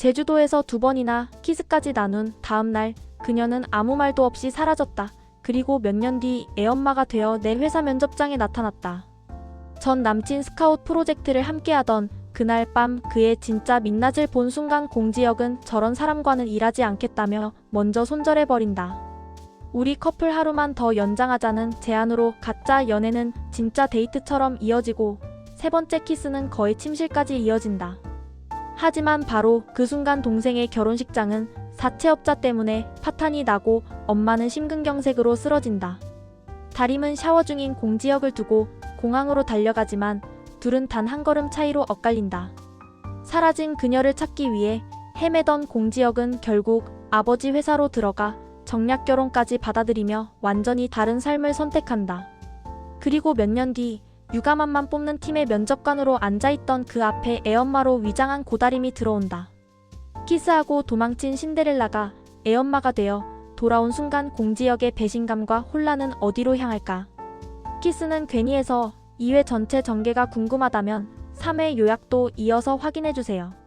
제주도에서 두 번이나 키스까지 나눈 다음 날 그녀는 아무 말도 없이 사라졌다. 그리고 몇 년 뒤 애엄마가 되어 내 회사 면접장에 나타났다. 전 남친 스카웃 프로젝트를 함께하던 그날 밤 그의 진짜 민낯을 본 순간 공지혁은 저런 사람과는 일하지 않겠다며 먼저 손절해버린다. 우리 커플 하루만 더 연장하자는 제안으로 가짜 연애는 진짜 데이트처럼 이어지고 세 번째 키스는 거의 침실까지 이어진다. 하지만 바로 그 순간 동생의 결혼식장은 사채업자 때문에 파탄이 나고 엄마는 심근경색으로 쓰러진다. 다림은 샤워 중인 공지혁을 두고 공항으로 달려가지만 둘은 단 한 걸음 차이로 엇갈린다. 사라진 그녀를 찾기 위해 헤매던 공지혁은 결국 아버지 회사로 들어가 정략 결혼까지 받아들이며 완전히 다른 삶을 선택한다. 그리고 몇 년 뒤 유감함만 뽑는 팀의 면접관으로 앉아있던 그 앞에 애엄마로 위장한 고다림이 들어온다. 키스하고 도망친 신데렐라가 애엄마가 되어 돌아온 순간 공지역의 배신감과 혼란은 어디로 향할까? 키스는 괜히 해서 2회 전체 전개가 궁금하다면 3회 요약도 이어서 확인해주세요.